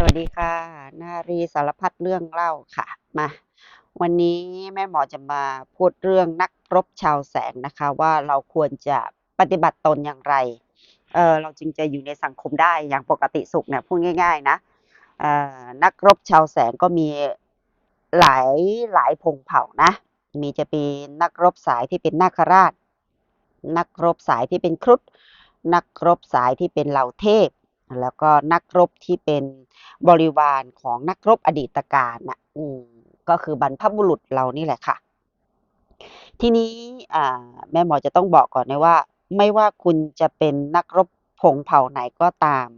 สวัสดีค่ะ นารีสารพัดเรื่องเล่าค่ะ มา วันนี้แม่หมอจะมาพูดเรื่องนักรบชาวแสงนะคะ ว่าเราควรจะปฏิบัติตนอย่างไร เออเราจึงจะอยู่ในสังคมได้อย่างปกติสุขเนี่ยพูดง่าย ๆ นะเออนักรบชาวแสงก็มีหลายหลายพงเผ่านะ มีจะเป็นนักรบสายที่เป็นนาคราช นักรบสายที่เป็นครุฑนักรบสายที่เป็นเหล่าเทพ แล้วก็นักรบที่เป็นบริวารของนักรบอดีตการน่ะอืมก็คือบรรพบุรุษเรานี่แหละค่ะ ทีนี้แม่หมอจะต้องบอกก่อนนะว่า ไม่ว่าคุณจะเป็นนักรบพงเผ่าไหนก็ตาม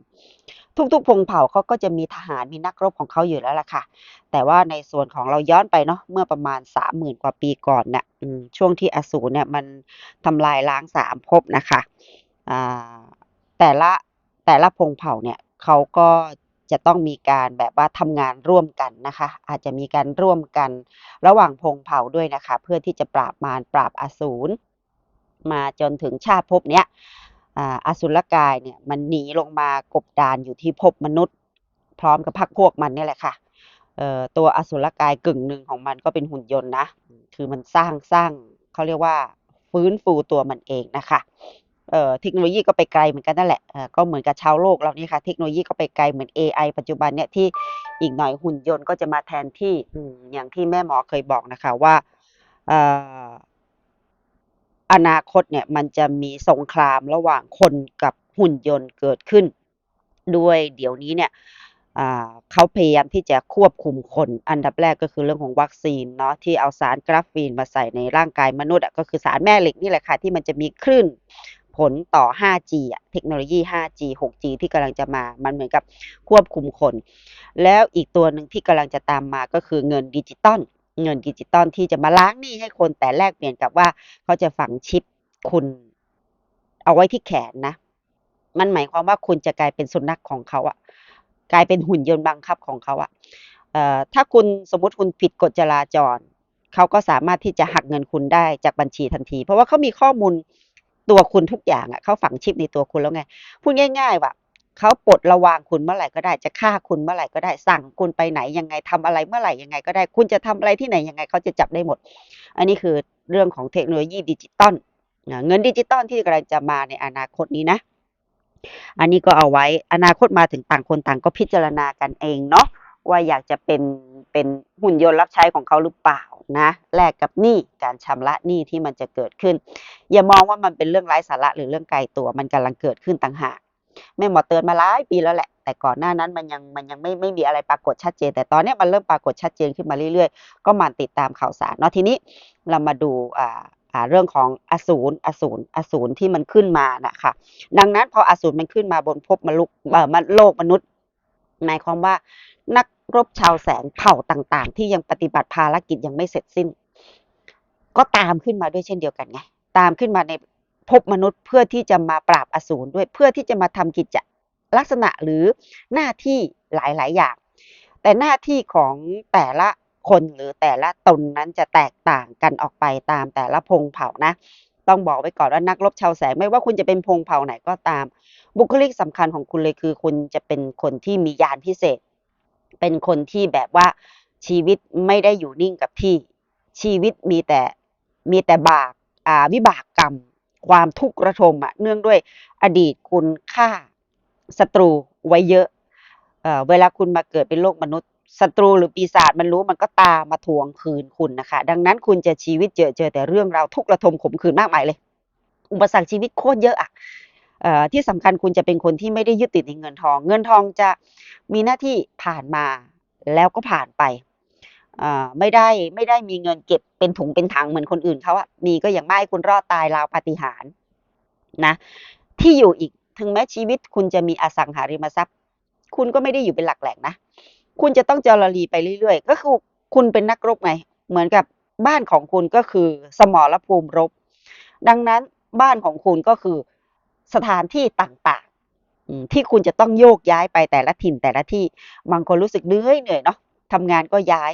ทุกๆพงเผ่าเขาก็จะมีทหารมีนักรบของเขาอยู่แล้วล่ะค่ะ แต่ว่าในส่วนของเราย้อนไปเนาะเมื่อประมาณสามหมื่นกว่าปีก่อนเนี่ยช่วงที่อสูรเนี่ยมันทำลายล้างสามภพนะคะแต่ละ แต่ละพงเผ่าเนี่ยเขาก็จะต้องมีการแบบว่าทำงานร่วมกันนะคะ อาจจะมีการร่วมกันระหว่างพงเผ่าด้วยนะคะ เพื่อที่จะปราบมารปราบอสูรมาจนถึงชาติภพเนี้ยอสุรกายเนี่ยมันหนีลงมากบดานอยู่ที่ภพมนุษย์ พร้อมกับพรรคพวกมันนี่แหละค่ะตัวอสุรกายกึ่งหนึ่งของมันก็เป็นหุ่นยนต์นะ คือมันสร้างสร้างเขาเรียกว่าฟื้นฟูตัวมันเองนะคะ เอ่อเทคโนโลยีก็ไปไกลเหมือนกันนั่นแหละก็เหมือนกับชาวโลกเรานี่ค่ะเทคโนโลยีก็ไปไกลเหมือน AI ปัจจุบันเนี่ยที่อีกหน่อยหุ่นยนต์ก็จะมาแทนที่อย่างที่แม่หมอเคยบอกนะคะว่าเอ่ออนาคตเนี่ยมันจะมีสงครามระหว่างคนกับหุ่นยนต์เกิดขึ้น ด้วยเดี๋ยวนี้เนี่ยเขาพยายามที่จะควบคุมคน อันดับแรกก็คือเรื่องของวัคซีนเนาะที่เอาสารกราฟีนมาใส่ในร่างกายมนุษย์ก็คือสารแม่เหล็กนี่แหละค่ะที่มันจะมีคลื่น ผลต่อ 5G อะเทคโนโลยี 5G 6G ที่กำลังจะมา มันเหมือนกับควบคุมคน แล้วอีกตัวหนึ่งที่กำลังจะตามมาก็คือเงินดิจิตอล เงินดิจิตอลที่จะมาล้างหนี้ให้คนแต่แลกเปลี่ยนกับว่าเขาจะฝังชิปคุณเอาไว้ที่แขนนะ มันหมายความว่าคุณจะกลายเป็นสุนัขของเขาอะกลายเป็นหุ่นยนต์บังคับของเขาอะเอ่อถ้าคุณสมมติคุณผิดกฎจราจร เขาก็สามารถที่จะหักเงินคุณได้จากบัญชีทันที เพราะว่าเขามีข้อมูล ตัวคุณทุกอย่างอะเขาฝังชิปในตัวคุณแล้วไง พูดง่าย ๆ ว่าเขาปลดระวางคุณเมื่อไหร่ก็ได้จะฆ่าคุณเมื่อไหร่ก็ได้ สั่งคุณไปไหนยังไงทำอะไรเมื่อไหร่ยังไงก็ได้ คุณจะทำอะไรที่ไหนยังไงเขาจะจับได้หมด อันนี้คือเรื่องของเทคโนโลยีดิจิตอลเงินดิจิตอลที่กำลังจะมาในอนาคตนี้นะ อันนี้ก็เอาไว้อนาคตมาถึงต่างคนต่างก็พิจารณากันเองเนาะ ว่าอยากจะเป็นเป็นหุ่นยนต์รับใช้ของเขาหรือเปล่านะแลกกับหนี้การชำระหนี้ที่มันจะเกิดขึ้น อย่ามองว่ามันเป็นเรื่องไร้สาระหรือเรื่องไกลตัวมันกำลังเกิดขึ้นต่างหากแม่หมอเตือนมาหลายปีแล้วแหละ แต่ก่อนหน้านั้นมันยังมันยังไม่ไม่มีอะไรปรากฏชัดเจน แต่ตอนนี้มันเริ่มปรากฏชัดเจนขึ้นมาเรื่อยๆ ก็มันติดตามข่าวสารเนาะทีนี้เรามาดูอ่าอ่าเรื่องของอสูรอสูรอสูรที่มันขึ้นมานะคะดังนั้นพออสูรมันขึ้นมาบนภพมนุษย์เอ่อมโลกมนุษย์หมายความว่านัก รบชาวแสงเผ่าต่างๆ ที่ยังปฏิบัติภารกิจยังไม่เสร็จสิ้น ก็ตามขึ้นมาด้วยเช่นเดียวกันไง ตามขึ้นมาในภพมนุษย์เพื่อที่จะมาปราบอสูรด้วยเพื่อที่จะมาทำกิจลักษณะหรือหน้าที่หลายๆอย่าง แต่หน้าที่ของแต่ละคนหรือแต่ละตนนั้นจะแตกต่างกันออกไปตามแต่ละพงเผ่านะ ต้องบอกไว้ก่อนว่านักรบชาวแสงไม่ว่าคุณจะเป็นพงเผ่าไหนก็ตาม บุคลิกสำคัญของคุณเลยคือ คุณจะเป็นคนที่มียานพิเศษ เป็นคนที่แบบว่าชีวิตไม่ได้อยู่นิ่งกับที่ ชีวิตมีแต่มีแต่บากอ่าวิบากกรรม ความทุกข์ระทมอะเนื่องด้วยอดีตคุณฆ่าศัตรูไว้เยอะเอ่อเวลาคุณมาเกิดเป็นโลกมนุษย์ศัตรูหรือปีศาจมันรู้มันก็ตามมาทวงคืนคุณนะคะ ดังนั้นคุณจะชีวิตเจอเจอแต่เรื่องราวทุกข์ระทมขมขื่นมากมายเลย อุปสรรคชีวิตโคตรเยอะอะ ที่สำคัญคุณจะเป็นคนที่ไม่ได้ยึดติดในเงินทอง เงินทองจะมีหน้าที่ผ่านมาแล้วก็ผ่านไปไม่ได้ไม่ได้มีเงินเก็บเป็นถุงเป็นถังเหมือนคนอื่นเขาอะมีก็อย่างไม่คุณรอดตายราวปาฏิหาริย์นะที่อยู่อีกถึงแม้ชีวิตคุณจะมีอสังหาริมทรัพย์ คุณก็ไม่ได้อยู่เป็นหลักแหล่งนะคุณจะต้องเจรลีไปเรื่อยๆ ก็คือคุณเป็นนักรบไง เหมือนกับบ้านของคุณก็คือสมรภูมิรบ ดังนั้นบ้านของคุณก็คือ สถานที่ต่างๆ ที่คุณจะต้องโยกย้ายไปแต่ละถิ่นแต่ละที่ บางคนรู้สึกเหนื่อยเหนื่อยเนาะทำงานก็ย้าย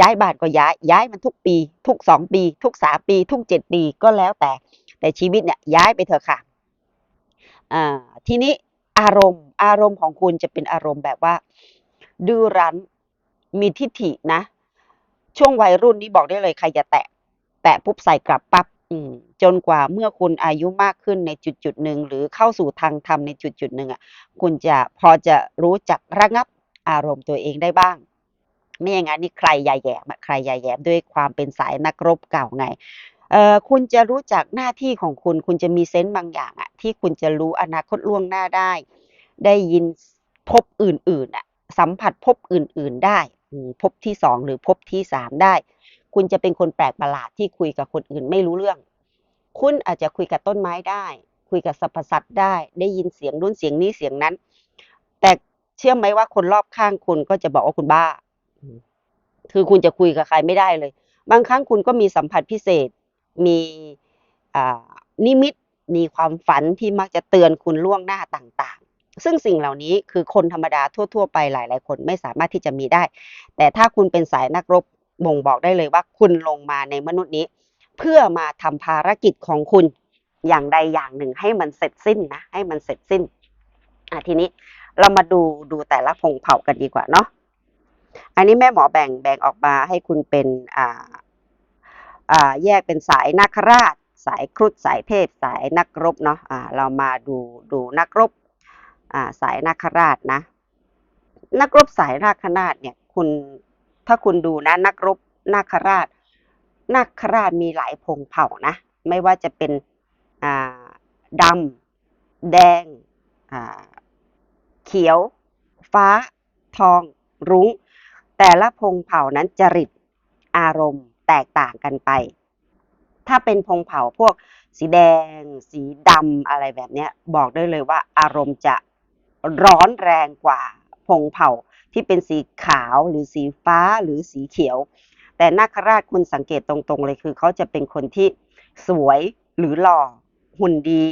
ย้ายบ้านก็ย้าย ย้ายมันทุกปี ทุกสองปี ทุกสามปี ทุกเจ็ดปีก็แล้วแต่ แต่ชีวิตเนี่ยย้ายไปเถอะค่ะอ่าทีนี้อารมณ์อารมณ์ของคุณจะเป็นอารมณ์แบบว่า ดื้อรั้นมีทิฐินะ ช่วงวัยรุ่นนี้บอกได้เลยใครจะแตะ แตะปุ๊บใส่กลับปั๊บ จนกว่าเมื่อคุณอายุมากขึ้นในจุดจุดๆหนึ่งหรือเข้าสู่ทางธรรมในจุดจุดหนึ่งอะคุณจะพอจะรู้จักระงับอารมณ์ตัวเองได้บ้าง ไม่อย่างนั้นนี่ใครยายแยมใครยายแยมด้วยความเป็นสายนักรบเก่าไงเอ่อคุณจะรู้จักหน้าที่ของคุณ คุณจะมีเซนส์บางอย่างอะที่คุณจะรู้อนาคตล่วงหน้าได้ ได้ยินภพอื่นๆอะสัมผัสภพอื่นๆได้อืมภพที่สองหรือภพที่สามได้ คุณจะเป็นคนแปลกประหลาดที่คุยกับคนอื่นไม่รู้เรื่อง คุณอาจจะคุยกับต้นไม้ได้ คุยกับสรรพสัตว์ได้ ได้ยินเสียงนู้นเสียงนี้เสียงนั้น แต่เชื่อไหมว่าคนรอบข้างคุณก็จะบอกว่าคุณบ้า คือคุณจะคุยกับใครไม่ได้เลย บางครั้งคุณก็มีสัมผัสพิเศษ มีนิมิต มีความฝันที่มักจะเตือนคุณล่วงหน้าต่างๆซึ่งสิ่งเหล่านี้คือคนธรรมดาทั่ว ๆ ไปหลาย ๆ คนไม่สามารถที่จะมีได้ แต่ถ้าคุณเป็นสายนักรบ บ่งบอกได้เลยว่าคุณลงมาในมนุษย์นี้ เพื่อมาทำภารกิจของคุณอย่างใดอย่างหนึ่งให้มันเสร็จสิ้นนะ ให้มันเสร็จสิ้นอะทีนี้เรามาดูดูแต่ละพงเผ่ากันดีกว่าเนาะอันนี้แม่หมอแบ่งแบ่งออกมาให้คุณเป็นอ่าอ่าแยกเป็นสายนาคราช สายครุฑสายเทพสายนักรบเนาะอ่าเรามาดูดูนักรบอ่าสายนาคราชนะ นักรบสายนาคราชเนี่ยคุณ ถ้าคุณดูนะนักรบนาคราชนาคราชมีหลายพงเผ่านะ ไม่ว่าจะเป็นดำแดงเขียว ฟ้า ทอง รุ้ง แต่ละพงเผ่านั้นจริตอารมณ์แตกต่างกันไป ถ้าเป็นพงเผ่าพวกสีแดง สีดำอะไรแบบนี้บอกได้เลยว่าอารมณ์จะร้อนแรงกว่าพงเผ่า ที่เป็นสีขาวหรือสีฟ้าหรือสีเขียว แต่นาคราชคุณสังเกตตรงๆเลยคือเขาจะเป็นคนที่สวยหรือหล่อหุ่นดี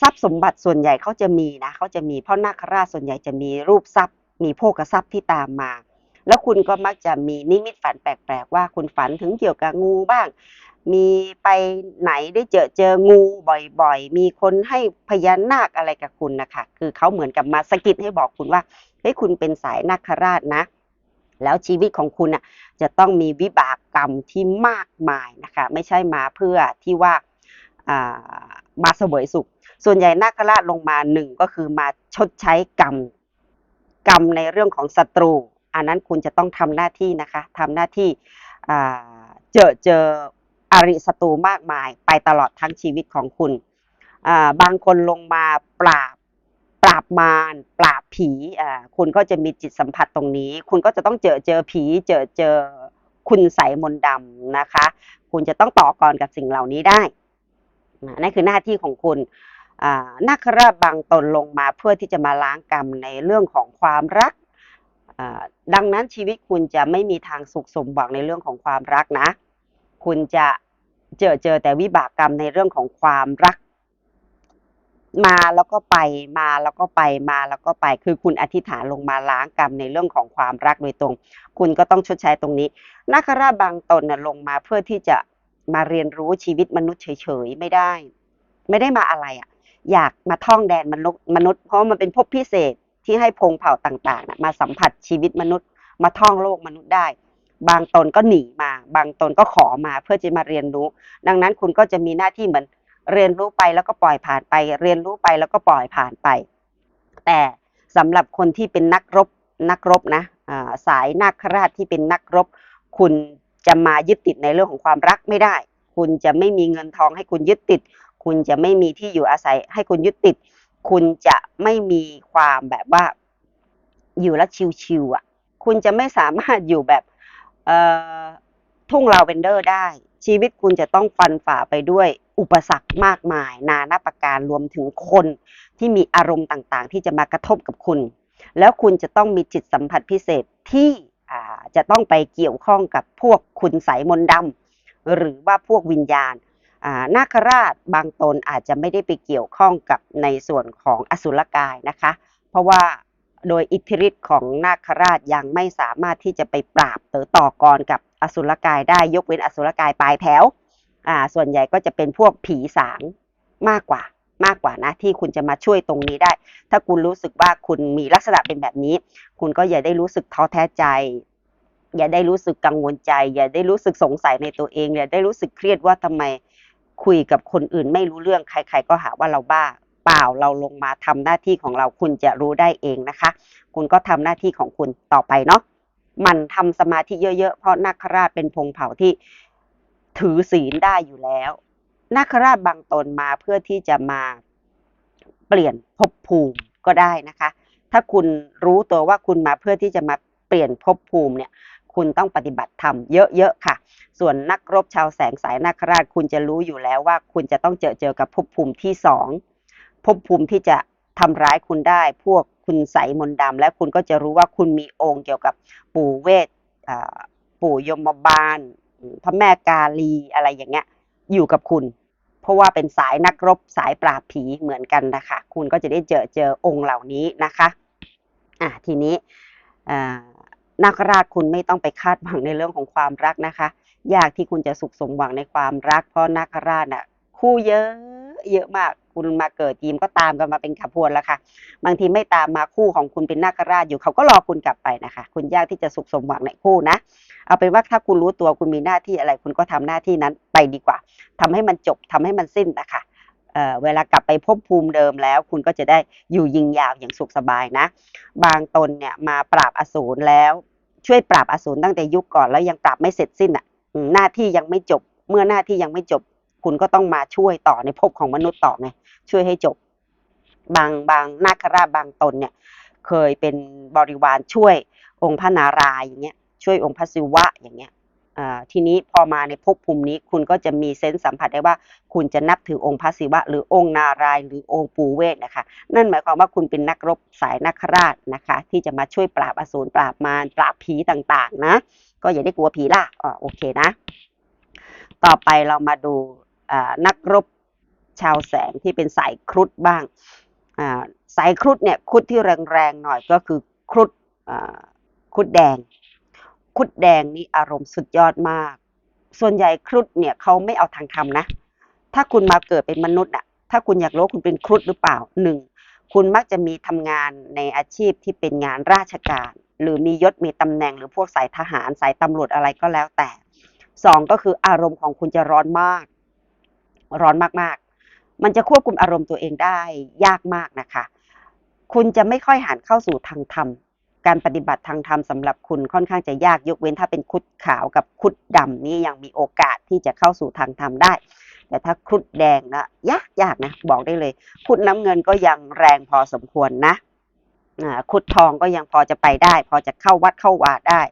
ทรัพย์สมบัติส่วนใหญ่เขาจะมีนะเขาจะมีเพราะนาคราชส่วนใหญ่จะมีรูปทรัพย์ มีโภคทรัพย์ที่ตามมา แล้วคุณก็มักจะมีนิมิตฝันแปลกๆว่าคุณฝันถึงเกี่ยวกับงูบ้าง มีไปไหนได้เจอเจองูบ่อยๆ มีคนให้พญานาคอะไรกับคุณนะคะคือเขาเหมือนกับมาสะกิดให้บอกคุณว่าเฮ้ยคุณเป็นสายนาคราชนะ แล้วชีวิตของคุณน่ะจะต้องมีวิบากกรรมที่มากมายนะคะ ไม่ใช่มาเพื่อที่ว่าอ่ามาเสวยสุข ส่วนใหญ่นาคราชลงมาหนึ่งก็คือมาชดใช้กรรม กรรมในเรื่องของศัตรู อันนั้นคุณจะต้องทำหน้าที่นะคะทำหน้าที่อ่าเจอเจอ อริศัตรูมากมายไปตลอดทั้งชีวิตของคุณ บางคนลงมาปราบปราบมารปราบผีคุณก็จะมีจิตสัมผัสตรงนี้ คุณก็จะต้องเจอเจอผี เจอเจอคุณใสมนดำนะคะ คุณจะต้องต่อกรกับสิ่งเหล่านี้ได้นั่นคือหน้าที่ของคุณนาคราชบางตนลงมาเพื่อที่จะมาล้างกรรมในเรื่องของความรัก ดังนั้นชีวิตคุณจะไม่มีทางสุขสมหวังในเรื่องของความรักนะ คุณจะ เจอเจอแต่วิบากกรรมในเรื่องของความรัก มาแล้วก็ไปมาแล้วก็ไปมาแล้วก็ไป คือคุณอธิษฐานลงมาล้างกรรมในเรื่องของความรักโดยตรง คุณก็ต้องชดใช้ตรงนี้นาคราชบางตนน่ะลงมาเพื่อที่จะมาเรียนรู้ชีวิตมนุษย์เฉยๆไม่ได้ ไม่ได้มาอะไรอะ อยากมาท่องแดนมนุษย์มนุษย์เพราะมันเป็นภพพิเศษที่ให้พงเผ่าต่างๆนะมาสัมผัสชีวิตมนุษย์ มาท่องโลกมนุษย์ได้ บางตนก็หนีมา บางตนก็ขอมาเพื่อจะมาเรียนรู้ ดังนั้นคุณก็จะมีหน้าที่เหมือนเรียนรู้ไปแล้วก็ปล่อยผ่านไป เรียนรู้ไปแล้วก็ปล่อยผ่านไป แต่สำหรับคนที่เป็นนักรบนักรบนะสายนาคราชที่เป็นนักรบ คุณจะมายึดติดในเรื่องของความรักไม่ได้ คุณจะไม่มีเงินทองให้คุณยึดติด คุณจะไม่มีที่อยู่อาศัยให้คุณยึดติด คุณจะไม่มีความแบบว่า อยู่แล้วชิวๆอะ คุณจะไม่สามารถอยู่แบบ ทุ่งลาเวนเดอร์ได้ ชีวิตคุณจะต้องฟันฝ่าไปด้วยอุปสรรคมากมาย นานาประการรวมถึงคนที่มีอารมณ์ต่างๆ ที่จะมากระทบกับคุณ แล้วคุณจะต้องมีจิตสัมผัสพิเศษที่จะต้องไปเกี่ยวข้องกับพวกคุณใสยมนต์ดำหรือว่าพวกวิญญาณนาคราชบางตนอาจจะไม่ได้ไปเกี่ยวข้องกับในส่วนของอสุรกายนะคะ เพราะว่า โดยอิทธิฤทธิ์ของนาคราชยังไม่สามารถที่จะไปปราบหรือต่อกรกับอสุรกายได้ยกเว้นอสุรกายปลายแถวอ่าส่วนใหญ่ก็จะเป็นพวกผีสางมากกว่ามากกว่านะที่คุณจะมาช่วยตรงนี้ได้ ถ้าคุณรู้สึกว่าคุณมีลักษณะเป็นแบบนี้ คุณก็อย่าได้รู้สึกท้อแท้ใจ อย่าได้รู้สึกกังวลใจ อย่าได้รู้สึกสงสัยในตัวเอง อย่าได้รู้สึกเครียดว่าทำไมคุยกับคนอื่นไม่รู้เรื่องใคร ๆ ก็หาว่าเราบ้า เปล่าเราลงมาทำหน้าที่ของเราคุณจะรู้ได้เองนะคะ คุณก็ทำหน้าที่ของคุณต่อไปเนาะมันทำสมาธิเยอะๆ เพราะนาคราชเป็นพงเผ่าที่ถือศีลได้อยู่แล้วนาคราชบางตนมาเพื่อที่จะมาเปลี่ยนภพภูมิก็ได้นะคะ ถ้าคุณรู้ตัวว่าคุณมาเพื่อที่จะมาเปลี่ยนภพภูมิเนี่ย คุณต้องปฏิบัติธรรมเยอะๆค่ะ ส่วนนักรบชาวแสงสายนาคราชคุณจะรู้อยู่แล้วว่าคุณจะต้องเจอเจอกับภพภูมิที่สอง ภพภูมิที่จะทำร้ายคุณได้ พวกคุณใสมนต์ดำและคุณก็จะรู้ว่าคุณมีองค์เกี่ยวกับปู่เวทปู่ยมบาล พระแม่กาลีอะไรอย่างเงี้ยอยู่กับคุณ เพราะว่าเป็นสายนักรบสายปราบผีเหมือนกันนะคะ คุณก็จะได้เจอเจอองค์เหล่านี้นะคะอะทีนี้นาคราชคุณไม่ต้องไปคาดหวังในเรื่องของความรักนะคะยากที่คุณจะสุขสมหวังในความรัก เพราะนาคราชน่ะคู่เยอะเยอะมาก คุณมาเกิดทีมก็ตามกันมาเป็นขบวนแล้วค่ะ บางทีไม่ตามมาคู่ของคุณเป็นนาคราชอยู่เขาก็รอคุณกลับไปนะคะ คุณยากที่จะสุขสมหวังในคู่นะ เอาเป็นว่าถ้าคุณรู้ตัวคุณมีหน้าที่อะไร คุณก็ทำหน้าที่นั้นไปดีกว่าทำให้มันจบทำให้มันสิ้นนะคะเเวลากลับไปภพภูมิเดิมแล้ว คุณก็จะได้อยู่ยิงยาวอย่างสุขสบายนะ บางตนเนี่ยมาปราบอสูรแล้วช่วยปราบอสูรตั้งแต่ยุคก่อนแล้วยังปราบไม่เสร็จสิ้นอะหน้าที่ยังไม่จบ เมื่อหน้าที่ยังไม่จบ คุณก็ต้องมาช่วยต่อในภพของมนุษย์ต่อไง ช่วยให้จบบางบางนาคราชบางตนเนี่ยเคยเป็นบริวารช่วยองค์พระนารายอย่างเงี้ยช่วยองค์พระศิวะอย่างเงี้ยทีนี้พอมาในภพภูมินี้คุณก็จะมีเซนส์สัมผัสได้ว่า คุณจะนับถือองค์พระศิวะ หรือองค์นารายหรือองค์ปู่เวทนะคะ นั่นหมายความว่าคุณเป็นนักรบสายนักราชนะคะ ที่จะมาช่วยปราบอสูรปราบมารปราบผีต่างๆนะ ก็อย่าได้กลัวผีล่ะอ๋อโอเคนะ ต่อไปเรามาดูนักรบ ชาวแสงที่เป็นสายครุฑบ้างอ่าสายครุฑเนี่ยครุฑที่แรงๆหน่อยก็คือครุฑอ่าครุฑแดงครุฑแดงนี่อารมณ์สุดยอดมาก ส่วนใหญ่ครุฑเนี่ยเขาไม่เอาทางธรรมนะ ถ้าคุณมาเกิดเป็นมนุษย์อะถ้าคุณอยากรู้คุณเป็นครุฑหรือเปล่าหนึ่งคุณมักจะมีทำงานในอาชีพที่เป็นงานราชการ หรือมียศมีตำแหน่งหรือพวกสายทหารสายตำรวจอะไรก็แล้วแต่สองก็คืออารมณ์ของคุณจะร้อนมาก ร้อนมากๆ มันจะควบคุมอารมณ์ตัวเองได้ยากมากนะคะ คุณจะไม่ค่อยหันเข้าสู่ทางธรรม การปฏิบัติทางธรรมสำหรับคุณค่อนข้างจะยากยกเว้นถ้าเป็นคุดขาวกับคุดดำนี่ยังมีโอกาสที่จะเข้าสู่ทางธรรมได้ แต่ถ้าคุดแดงนะยากยากนะบอกได้เลย คุดน้ำเงินก็ยังแรงพอสมควรนะอ่าคุดทองก็ยังพอจะไปได้ พอจะเข้าวัดเข้าวาได้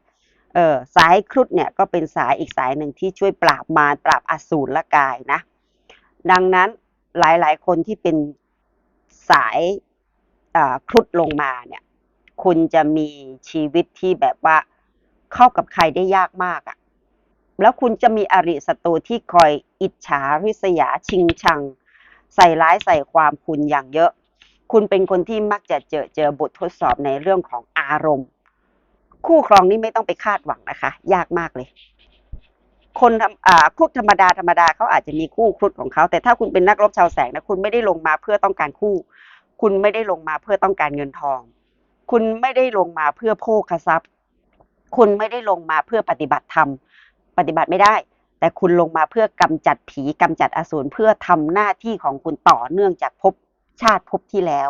เออสายครุฑเนี่ยก็เป็นสายอีกสายหนึ่งที่ช่วยปราบมารปราบอสูรละกายนะ ดังนั้น หลายๆ คนที่เป็นสายอ่าครุฑลงมาเนี่ยคุณจะมีชีวิตที่แบบว่าเข้ากับใครได้ยากมากอะ่ะ แล้วคุณจะมีอริศัตรูที่คอยอิจฉาริษยาชิงชัง ใส่ร้ายใส่ความคุณอย่างเยอะ คุณเป็นคนที่มักจะเจอเจอบททดสอบในเรื่องของอารมณ์ คู่ครองนี่ไม่ต้องไปคาดหวังนะคะ ยากมากเลย คนทำอ่าครุฑธรรมดาธรรมดาเขาอาจจะมีคู่ครุฑของเขาแต่ถ้าคุณเป็นนักรบชาวแสงนะคุณไม่ได้ลงมาเพื่อต้องการคู่ คุณไม่ได้ลงมาเพื่อต้องการเงินทอง คุณไม่ได้ลงมาเพื่อโภคทรัพย์ คุณไม่ได้ลงมาเพื่อปฏิบัติธรรม ปฏิบัติไม่ได้ แต่คุณลงมาเพื่อกำจัดผีกำจัดอสูรเพื่อทำหน้าที่ของคุณต่อเนื่องจากภพชาติภพที่แล้ว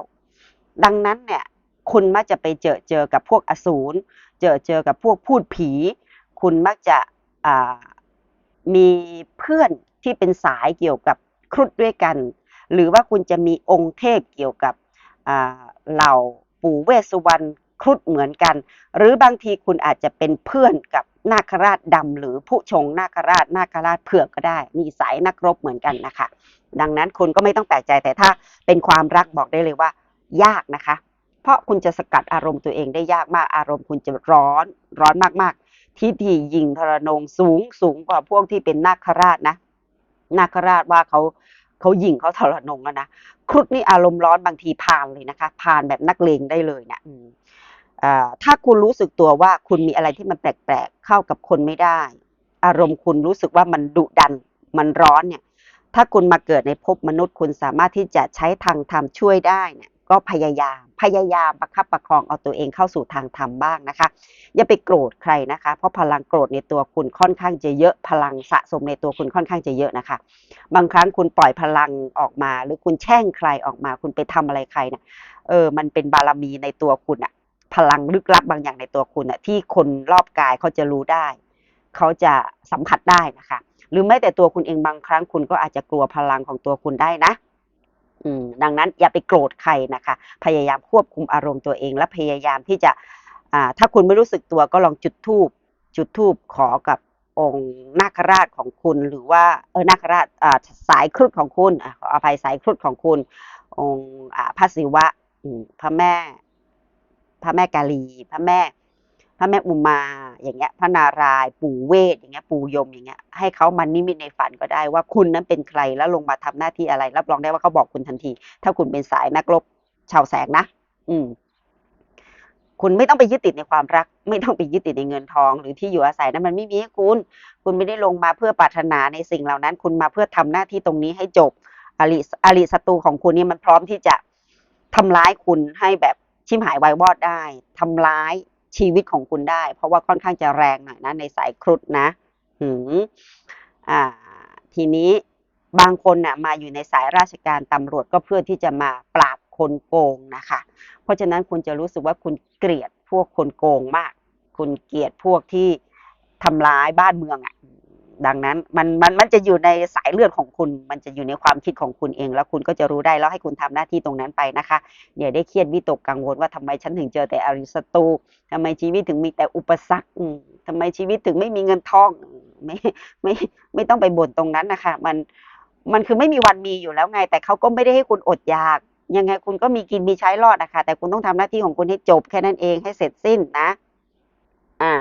ดังนั้นเนี่ยคุณมักจะไปเจอเจอกับพวกอสูรเจอเจอกับพวกพูดผี คุณมักจะอ่า มีเพื่อนที่เป็นสายเกี่ยวกับครุฑด้วยกัน หรือว่าคุณจะมีองค์เทพเกี่ยวกับเหล่าปู่เวสสุวรรณครุฑเหมือนกัน หรือบางทีคุณอาจจะเป็นเพื่อนกับนาคราชดำหรือผู้ชงนาคราชนาคราชเผือกก็ได้ มีสายนักรบเหมือนกันนะคะ ดังนั้นคุณก็ไม่ต้องแปลกใจแต่ถ้าเป็นความรักบอกได้เลยว่า ยากนะคะ เพราะคุณจะสกัดอารมณ์ตัวเองได้ยากมากอารมณ์คุณจะร้อนร้อนมากๆ ที่ที่ยิงทรนงสูงสูงกว่าพวกที่เป็นนาคราชนะ นาคราชว่าเขาเขายิงเขาทรนงแล้วนะครุฑนี่อารมณ์ร้อนบางทีพานเลยนะคะพานแบบนักเลงได้เลยเนะอืมอ่าถ้าคุณรู้สึกตัวว่าคุณมีอะไรที่มันแปลกๆเข้ากับคนไม่ได้ อารมณ์คุณรู้สึกว่ามันดุดันมันร้อนเนี่ยถ้าคุณมาเกิดในภพมนุษย์คุณสามารถที่จะใช้ทางธรรมช่วยได้เนี่ยก็พยายาม พยายามประคับประคองเอาตัวเองเข้าสู่ทางธรรมบ้างนะคะ อย่าไปโกรธใครนะคะ เพราะพลังโกรธในตัวคุณค่อนข้างจะเยอะ พลังสะสมในตัวคุณค่อนข้างจะเยอะนะคะ บางครั้งคุณปล่อยพลังออกมา หรือคุณแช่งใครออกมา คุณไปทำอะไรใครเนี่ยเออมันเป็นบารมีในตัวคุณอะพลังลึกลับบางอย่างในตัวคุณอะที่คนรอบกายเขาจะรู้ได้ เขาจะสัมผัสได้นะคะ หรือแม้แต่ตัวคุณเองบางครั้งคุณก็อาจจะกลัวพลังของตัวคุณได้นะ ดังนั้นอย่าไปโกรธใครนะคะ พยายามควบคุมอารมณ์ตัวเอง และพยายามที่จะถ้าคุณไม่รู้สึกตัวก็ลองจุดธูปจุดธูปขอกับองค์นาคราชของคุณ หรือว่าเออนาคราชสายครุฑของคุณอะขออภัยสายครุฑของคุณ องค์พระศิวะพระแม่ พระแม่กาลี พระแม่ พระแม่อุมาอย่างเงี้ยพระนารายณ์ปู่เวทอย่างเงี้ยปู่ยมอย่างเงี้ยให้เขามานิมิตในฝันก็ได้ว่าคุณนั้นเป็นใครแล้วลงมาทำหน้าที่อะไร รับรองได้ว่าเขาบอกคุณทันที ถ้าคุณเป็นสายนักรบชาวแสงนะ อืม คุณไม่ต้องไปยึดติดในความรัก ไม่ต้องไปยึดติดในเงินทอง หรือที่อยู่อาศัยนั้นมันไม่มีให้คุณ คุณไม่ได้ลงมาเพื่อปรารถนาในสิ่งเหล่านั้น คุณมาเพื่อทำหน้าที่ตรงนี้ให้จบอริอริศัตรูของคุณเนี่ยมันพร้อมที่จะทำร้ายคุณให้แบบชิมหายวายวอดได้ทำร้าย ชีวิตของคุณได้ เพราะว่าค่อนข้างจะแรงหน่อยนะในสายครุฑนะหืมอ่าทีนี้บางคนน่ะมาอยู่ในสายราชการตำรวจก็เพื่อที่จะมาปราบคนโกงนะคะ เพราะฉะนั้นคุณจะรู้สึกว่าคุณเกลียดพวกคนโกงมาก คุณเกลียดพวกที่ทำร้ายบ้านเมืองอะ ดังนั้นมันมันมันจะอยู่ในสายเลือดของคุณ มันจะอยู่ในความคิดของคุณเอง แล้วคุณก็จะรู้ได้แล้วให้คุณทำหน้าที่ตรงนั้นไปนะคะอย่าได้เครียดวิตกกังวลว่าทำไมฉันถึงเจอแต่อริสตูทำไมชีวิตถึงมีแต่อุปสรรคอืมทำไมชีวิตถึงไม่มีเงินทองไม่ไม่ไม่ต้องไปบ่นตรงนั้นนะคะ มันมันคือไม่มีวันมีอยู่แล้วไง แต่เขาก็ไม่ได้ให้คุณอดอยาก ยังไงคุณก็มีกินมีใช้รอดนะคะแต่คุณต้องทำหน้าที่ของคุณให้จบแค่นั้นเองให้เสร็จสิ้นนะ อ่า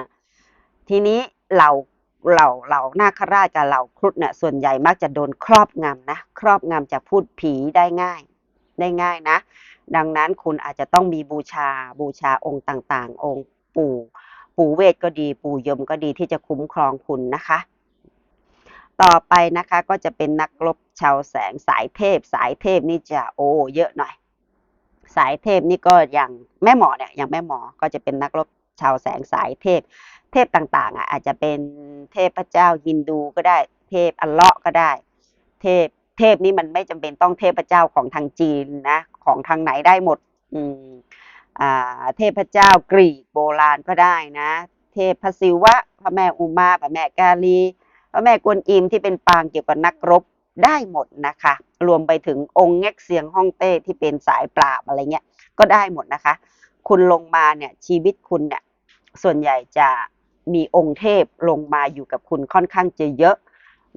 ทีนี้เหล่า เหล่าเหล่านาคราชกับเหล่าครุฑเนี่ยส่วนใหญ่มักจะโดนครอบงำนะ ครอบงำจากพูดผีได้ง่าย ได้ง่ายนะ ดังนั้นคุณอาจจะต้องมีบูชาบูชาองค์ต่างๆ องค์ปู่ปู่เวทก็ดี ปู่ยมก็ดีที่จะคุ้มครองคุณนะคะ ต่อไปนะคะก็จะเป็นนักรบชาวแสงสายเทพ สายเทพนี่จะโอ้เยอะหน่อย สายเทพนี่ก็อย่างแม่หมอเนี่ยอย่างแม่หมอก็จะเป็นนักรบ ชาวแสงสายเทพ เทพต่างๆอะอาจจะเป็นเทพพระเจ้าฮินดูก็ได้ เทพอัลเลาะก็ได้ เทพเทพนี่มันไม่จำเป็นต้องเทพเจ้าของทางจีนนะของทางไหนได้หมดอืมอ่าเทพเจ้ากรีกโบราณก็ได้นะ เทพพระศิวะพระแม่อุมาพระแม่กาลีพระแม่กวนอิมที่เป็นปางเกี่ยวกับนักรบได้หมดนะคะ รวมไปถึงองค์เง็กเซียงฮ่องเต้ที่เป็นสายปราบอะไรเงี้ยก็ได้หมดนะคะ คุณลงมาเนี่ยชีวิตคุณเนี่ย ส่วนใหญ่จะมีองค์เทพลงมาอยู่กับคุณค่อนข้างจะเยอะ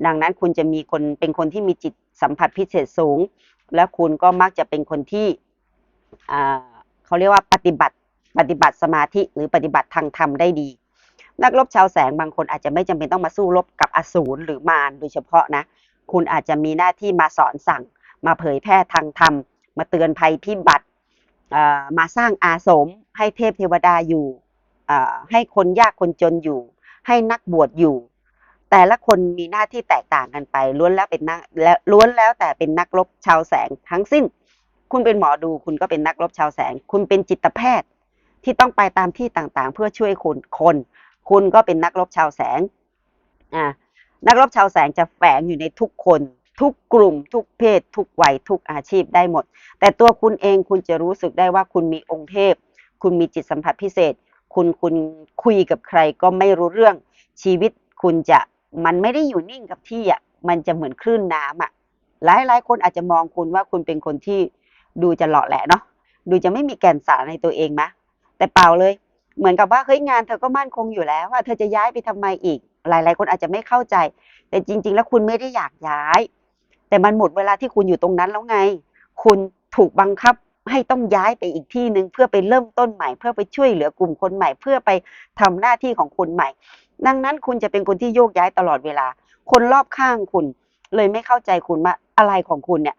ดังนั้นคุณจะมีคนเป็นคนที่มีจิตสัมผัสพิเศษสูง และคุณก็มักจะเป็นคนที่เขาเรียกว่าปฏิบัติปฏิบัติสมาธิหรือปฏิบัติทางธรรมได้ดี นักรบชาวแสงบางคนอาจจะไม่จำเป็นต้องมาสู้รบกับอสูรหรือมารโดยเฉพาะนะ คุณอาจจะมีหน้าที่มาสอนสั่ง มาเผยแพร่ทางธรรม มาเตือนภัยพิบัติมาสร้างอาสมให้เทพเทวดาอยู่ ให้คนยากคนจนอยู่ ให้นักบวชอยู่ แต่ละคนมีหน้าที่แตกต่างกันไปล้วนแล้วเป็นนักและล้วนแล้วแต่เป็นนักรบชาวแสงทั้งสิ้น คุณเป็นหมอดูคุณก็เป็นนักรบชาวแสง คุณเป็นจิตแพทย์ที่ต้องไปตามที่ต่างๆ เพื่อช่วยคุณคน คุณก็เป็นนักรบชาวแสงอ่านักรบชาวแสงจะแฝงอยู่ในทุกคน ทุกกลุ่ม ทุกเพศ ทุกวัยทุกอาชีพได้หมด แต่ตัวคุณเองคุณจะรู้สึกได้ว่าคุณมีองค์เทพ คุณมีจิตสัมผัสพิเศษ คุณคุณคุยกับใครก็ไม่รู้เรื่อง ชีวิตคุณจะมันไม่ได้อยู่นิ่งกับที่อะมันจะเหมือนคลื่นน้ำอะหลายหลายคนอาจจะมองคุณว่าคุณเป็นคนที่ดูจะหล่อแหละเนาะดูจะไม่มีแก่นสารในตัวเองนะแต่เปล่าเลย เหมือนกับว่าเฮ้ยงานเธอก็มั่นคงอยู่แล้วว่าเธอจะย้ายไปทำไมอีก หลาย ๆ คนอาจจะไม่เข้าใจ แต่จริง ๆ แล้วคุณไม่ได้อยากย้าย แต่มันหมดเวลาที่คุณอยู่ตรงนั้นแล้วไง คุณถูกบังคับ ให้ต้องย้ายไปอีกที่หนึ่งเพื่อไปเริ่มต้นใหม่ เพื่อไปช่วยเหลือกลุ่มคนใหม่ เพื่อไปทำหน้าที่ของคุณใหม่ ดังนั้นคุณจะเป็นคนที่โยกย้ายตลอดเวลา คนรอบข้างคุณ เลยไม่เข้าใจคุณว่าอะไรของคุณเนี่ย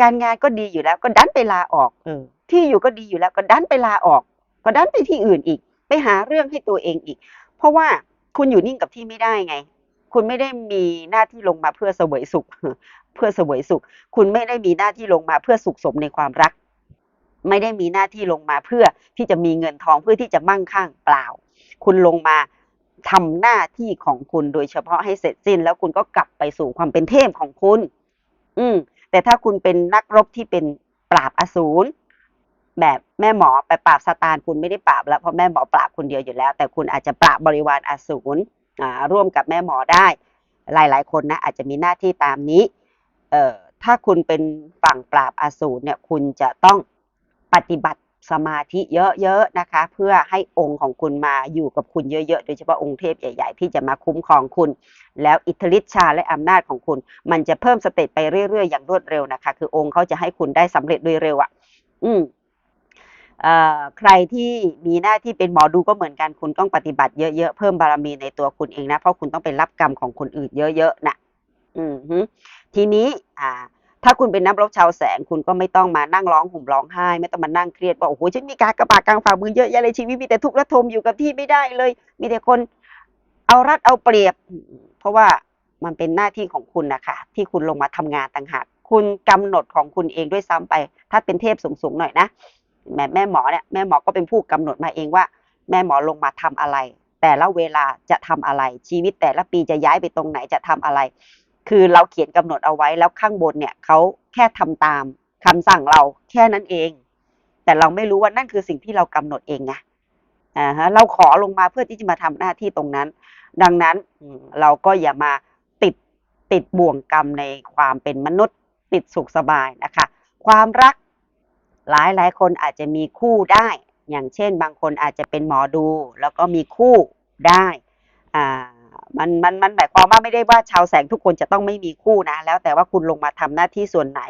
การงานก็ดีอยู่แล้วก็ดันไปลาออกเออที่อยู่ก็ดีอยู่แล้วก็ดันไปลาออก ก็ดันไปที่อื่นอีก ไปหาเรื่องให้ตัวเองอีก เพราะว่าคุณอยู่นิ่งกับที่ไม่ได้ไง คุณไม่ได้มีหน้าที่ลงมาเพื่อเสวยสุข เพื่อเสวยสุข คุณไม่ได้มีหน้าที่ลงมาเพื่อสุขสมในความรัก ไม่ได้มีหน้าที่ลงมาเพื่อที่จะมีเงินทองเพื่อที่จะมั่งคั่งเปล่า คุณลงมาทำหน้าที่ของคุณโดยเฉพาะให้เสร็จสิ้น แล้วคุณก็กลับไปสู่ความเป็นเทพของคุณ อืม แต่ถ้าคุณเป็นนักรบที่เป็นปราบอสูรแบบแม่หมอไปปราบซาตานคุณไม่ได้ปราบแล้วเพราะแม่หมอปราบคนเดียวอยู่แล้ว แต่คุณอาจจะปราบบริวารอสูรร่วมกับแม่หมอได้ หลาย ๆ คนนะอาจจะมีหน้าที่ตามนี้ เอ่อถ้าคุณเป็นฝั่งปราบอสูรเนี่ย คุณจะต้อง ปฏิบัติสมาธิเยอะๆนะคะ เพื่อให้องค์ของคุณมาอยู่กับคุณเยอะๆ โดยเฉพาะองค์เทพใหญ่ๆ ที่จะมาคุ้มครองคุณ แล้วอิทธิฤทธิชาและอำนาจของคุณ มันจะเพิ่มสเต็ปไปเรื่อยๆ อย่างรวดเร็วนะคะ คือองค์เขาจะให้คุณได้สำเร็จโดยเร็วอะ อืมใครที่มีหน้าที่เป็นหมอดูก็เหมือนกันคุณต้องปฏิบัติเยอะๆ เพิ่มบารมีในตัวคุณเองนะ เพราะคุณต้องไปรับกรรมของคนอื่นเยอะๆน่ะอือฮึทีนี้อ่า ถ้าคุณเป็นนักรบชาวแสงคุณก็ไม่ต้องมานั่งร้องห่มร้องไห้ ไม่ต้องมานั่งเครียดว่าโอ้โฮฉันมีการกบาทกลางฝ่ามือเยอะแยะเลยชีวิตมีแต่ทุกข์ระทมอยู่กับที่ไม่ได้เลย มีแต่คนเอารัดเอาเปรียบ เพราะว่ามันเป็นหน้าที่ของคุณนะค่ะที่คุณลงมาทำงานต่างหากคุณกำหนดของคุณเองด้วยซ้ำไป ถ้าเป็นเทพสูงๆหน่อยนะแบบแม่หมอเนี่ยแม่หมอก็เป็นผู้กำหนดมาเองว่า แม่หมอลงมาทำอะไร แต่ละเวลาจะทำอะไรชีวิตแต่ละปีจะย้ายไปตรงไหนจะทำอะไร คือเราเขียนกำหนดเอาไว้แล้วข้างบนเนี่ยเขาแค่ทำตามคำสั่งเราแค่นั้นเอง แต่เราไม่รู้ว่านั่นคือสิ่งที่เรากำหนดเองไงอะฮะเราขอลงมาเพื่อที่จะมาทำหน้าที่ตรงนั้น ดังนั้นเราก็อย่ามาติดติดบ่วงกรรมในความเป็นมนุษย์ติดสุขสบายนะคะ ความรักหลายๆคนอาจจะมีคู่ได้ อย่างเช่น บางคนอาจจะเป็นหมอดู แล้วก็มีคู่ได้อ่า มันมันมันหมายความว่าไม่ได้ว่าชาวแสงทุกคนจะต้องไม่มีคู่นะ แล้วแต่ว่าคุณลงมาทำหน้าที่ส่วนไหน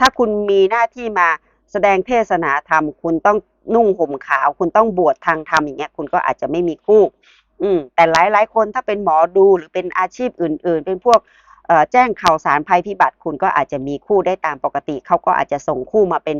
ถ้าคุณมีหน้าที่มาแสดงเทศนาธรรม คุณต้องนุ่งห่มขาว คุณต้องบวชทางธรรมอย่างเงี้ย คุณก็อาจจะไม่มีคู่ อืม แต่หลายๆคนถ้าเป็นหมอดูหรือเป็นอาชีพอื่น ๆ เป็นพวกแจ้งข่าวสารภัยพิบัติ คุณก็อาจจะมีคู่ได้ตามปกติ เขาก็อาจจะส่งคู่มาเป็น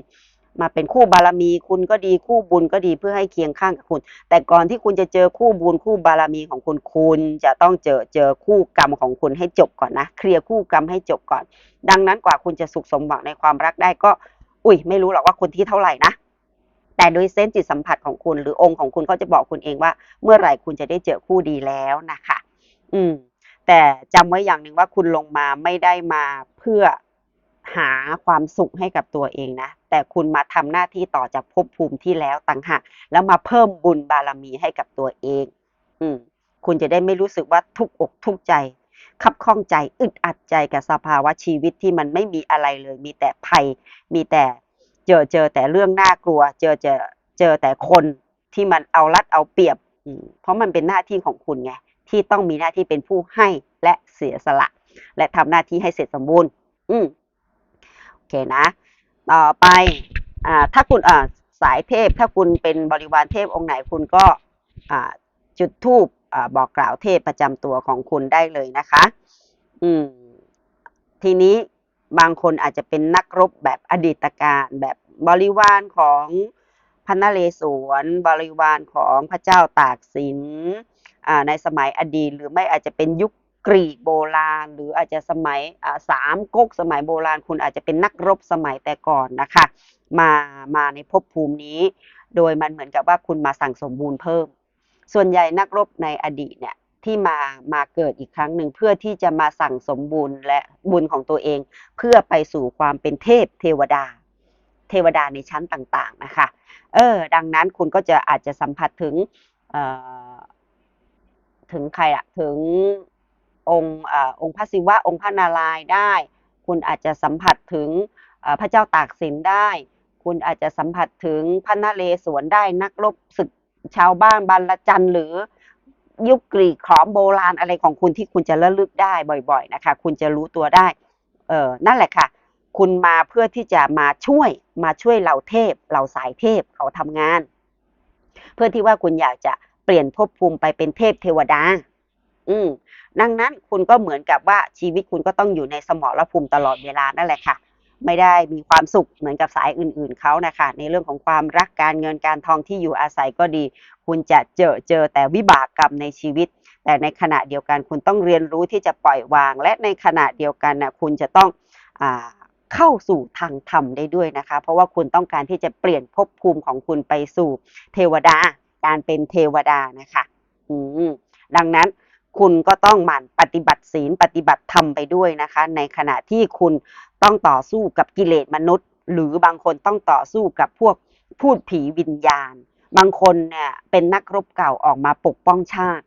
มาเป็นคู่บารมีคุณก็ดีคู่บุญก็ดีเพื่อให้เคียงข้างกับคุณ แต่ก่อนที่คุณจะเจอคู่บุญคู่บารมีของคุณคุณจะต้องเจอเจอคู่กรรมของคุณให้จบก่อนนะเคลียร์คู่กรรมให้จบก่อน ดังนั้นกว่าคุณจะสุขสมหวังในความรักได้ก็ อุ๊ยไม่รู้หรอกว่าคนที่เท่าไหร่นะแต่โดยเซนจิตสัมผัสของคุณหรือองค์ของคุณเขาจะบอกคุณเองว่า เมื่อไหร่คุณจะได้เจอคู่ดีแล้วนะคะ อืม แต่จำไว้อย่างหนึ่งว่าคุณลงมาไม่ได้มาเพื่อ หาความสุขให้กับตัวเองนะ แต่คุณมาทำหน้าที่ต่อจากภพภูมิที่แล้วต่างหากแล้วมาเพิ่มบุญบารมีให้กับตัวเอง อืมคุณจะได้ไม่รู้สึกว่าทุกอกทุกใจคับข้องใจอึดอัดใจกับสภาวะชีวิตที่มันไม่มีอะไรเลย มีแต่ภัย มีแต่เจอเจอแต่เรื่องน่ากลัว เจอเจอเจอแต่คนที่มันเอารัดเอาเปรียบอืมเพราะมันเป็นหน้าที่ของคุณไงที่ต้องมีหน้าที่เป็นผู้ให้และเสียสละ และทำหน้าที่ให้เสร็จสมบูรณ์ อืม เคนะ ต่อไปอ่าถ้าคุณอ่าสายเทพ ถ้าคุณเป็นบริวารเทพองค์ไหนคุณก็อ่าจุดธูปอ่าบอกกล่าวเทพประจำตัวของคุณได้เลยนะคะ อืม ทีนี้บางคนอาจจะเป็นนักรบแบบอดีตการแบบบริวารของพระนเรศวร บริวารของพระเจ้าตากสินในสมัยอดีต หรือไม่อาจจะเป็นยุค กรีกโบราณ หรืออาจจะสมัยสามก๊กสมัยโบราณ คุณอาจจะเป็นนักรบสมัยแต่ก่อนนะคะมามาในภพภูมินี้ โดยมันเหมือนกับว่าคุณมาสั่งสมบูรณ์เพิ่ม ส่วนใหญ่นักรบในอดีตเนี่ยที่มามาเกิดอีกครั้งหนึ่งเพื่อที่จะมาสั่งสมบุญและบุญของตัวเอง เพื่อไปสู่ความเป็นเทพเทวดา เทวดาในชั้นต่างๆนะคะเออดังนั้นคุณก็จะอาจจะสัมผัสถึงถึงใครอะถึง องค์องค์พระศิวะองค์พระนารายณ์ได้ คุณอาจจะสัมผัสถึงพระเจ้าตากสินได้ คุณอาจจะสัมผัสถึงพระนเรศวรได้นักรบศึกชาวบ้านบางรจันหรือยุคกรีกขอมโบราณอะไรของคุณที่คุณจะระลึกได้บ่อยๆนะคะ คุณจะรู้ตัวได้เออนั่นแหละค่ะ คุณมาเพื่อที่จะมาช่วยมาช่วยเหล่าเทพเหล่าสายเทพเขาทำงาน เพื่อที่ว่าคุณอยากจะเปลี่ยนภพภูมิไปเป็นเทพเทวดา อืมดังนั้นคุณก็เหมือนกับว่าชีวิตคุณก็ต้องอยู่ในสมรภูมิตลอดเวลานั่นแหละค่ะ ไม่ได้มีความสุขเหมือนกับสายอื่นๆเขานะคะ ในเรื่องของความรักการเงินการทองที่อยู่อาศัยก็ดี คุณจะเจอเจอแต่วิบากกรรมในชีวิต แต่ในขณะเดียวกันคุณต้องเรียนรู้ที่จะปล่อยวาง และในขณะเดียวกันนะคุณจะต้องอ่าเข้าสู่ทางธรรมได้ด้วยนะคะ เพราะว่าคุณต้องการที่จะเปลี่ยนภพภูมิของคุณไปสู่เทวดา การเป็นเทวดานะคะ อืมดังนั้น คุณก็ต้องหมั่นปฏิบัติศีลปฏิบัติธรรมไปด้วยนะคะ ในขณะที่คุณต้องต่อสู้กับกิเลสมนุษย์ หรือบางคนต้องต่อสู้กับพวกพูดผีวิญญาณ บางคนเนี่ยเป็นนักรบเก่าออกมาปกป้องชาติ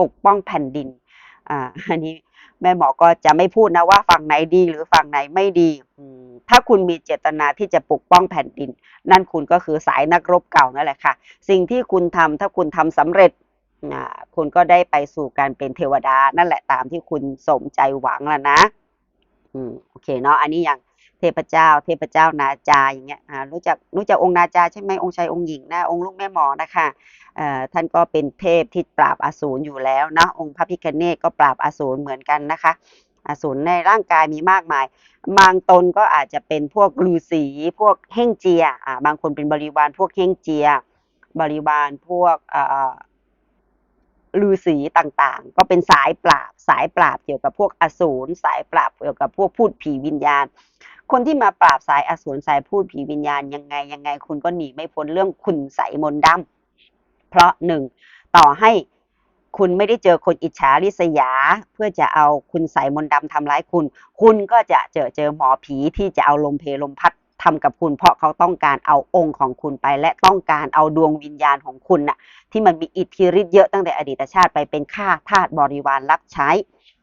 ปกป้องแผ่นดินอ่าอันนี้แม่หมอก็จะไม่พูดนะว่าฝั่งไหนดีหรือฝั่งไหนไม่ดีถ้าคุณมีเจตนาที่จะปกป้องแผ่นดิน นั่นคุณก็คือสายนักรบเก่านั่นแหละค่ะ สิ่งที่คุณทำถ้าคุณทำสำเร็จ คุณก็ได้ไปสู่การเป็นเทวดานั่นแหละตามที่คุณสมใจหวังแล้วนะอืมโอเคเนาะอันนี้อย่างเทพเจ้า เทพเจ้านาจาอย่างเงี้ยอ่ารู้จักรู้จักองค์นาจาใช่ไหมองค์ชายองค์หญิงนะองค์ลูกแม่หมอนะคะเอ่อท่านก็เป็นเทพที่ปราบอสูรอยู่แล้วนะองค์พระพิฆเนศก็ปราบอสูรเหมือนกันนะคะอสูรในร่างกายมีมากมาย บางตนก็อาจจะเป็นพวกฤาษีพวกเฮ่งเจียอ่าบางคนเป็นบริวารพวกเฮ่งเจีย บริวารพวกเอ่อ ฤาษีต่างๆ ก็เป็นสายปราบ สายปราบเกี่ยวกับพวกอสูรสายปราบเกี่ยวกับพวกพูดผีวิญญาณ คนที่มาปราบสายอสูรสายพูดผีวิญญาณยังไงยังไง คุณก็หนีไม่พ้นเรื่องคุณใสมนต์ดำเพราะหนึ่งต่อให้คุณไม่ได้เจอคนอิจฉาริษยา เพื่อจะเอาคุณใสมนต์ดำทำร้ายคุณ คุณก็จะเจอเจอหมอผีที่จะเอาลมเพลมพัด ทำกับคุณ เพราะเขาต้องการเอาองค์ของคุณไป และต้องการเอาดวงวิญญาณของคุณน่ะที่มันมีอิทธิฤทธิ์เยอะตั้งแต่อดีตชาติไปเป็นข้าทาสบริวารรับใช้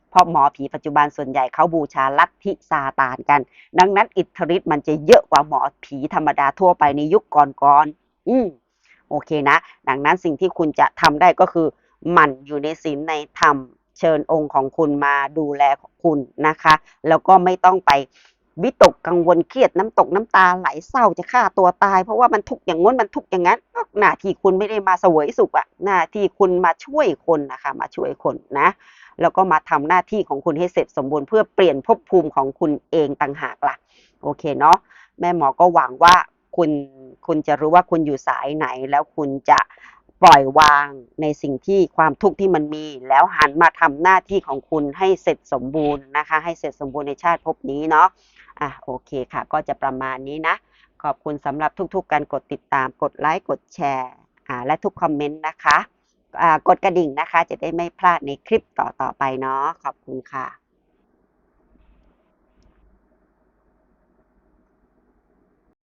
เพราะหมอผีปัจจุบันส่วนใหญ่เขาบูชาลัทธิซาตานกัน ดังนั้นอิทธิฤทธิ์มันจะเยอะกว่าหมอผีธรรมดาทั่วไปในยุคก่อนๆอืมโอเคนะ ดังนั้นสิ่งที่คุณจะทำได้ก็คือหมั่นอยู่ในศีลในธรรมเชิญองค์ของคุณมาดูแลคุณนะคะ แล้วก็ไม่ต้องไป วิตกกังวลเครียดน้ำตกน้ำตาไหลเศร้าจะฆ่าตัวตายเพราะว่ามันทุกอย่างง้นมันทุกอย่างนั้นหน้าที่คุณไม่ได้มาเสวยสุขอะหน้าที่คุณมาช่วยคนนะคะมาช่วยคนนะแล้วก็มาทำหน้าที่ของคุณให้เสร็จสมบูรณ์เพื่อเปลี่ยนภพภูมิของคุณเองต่างหากล่ะโอเคเนาะแม่หมอก็หวังว่าคุณคุณจะรู้ว่าคุณอยู่สายไหนแล้วคุณจะ ปล่อยวางในสิ่งที่ความทุกข์ที่มันมี แล้วหันมาทำหน้าที่ของคุณให้เสร็จสมบูรณ์นะคะ ให้เสร็จสมบูรณ์ในชาติภพนี้เนาะอะโอเคค่ะ ก็จะประมาณนี้นะ ขอบคุณสำหรับทุกๆ การกดติดตาม กดไลค์กดแชร์อ่าและทุกคอมเมนต์นะคะอ่ากดกระดิ่งนะคะ จะได้ไม่พลาดในคลิปต่อๆไปเนาะขอบคุณค่ะ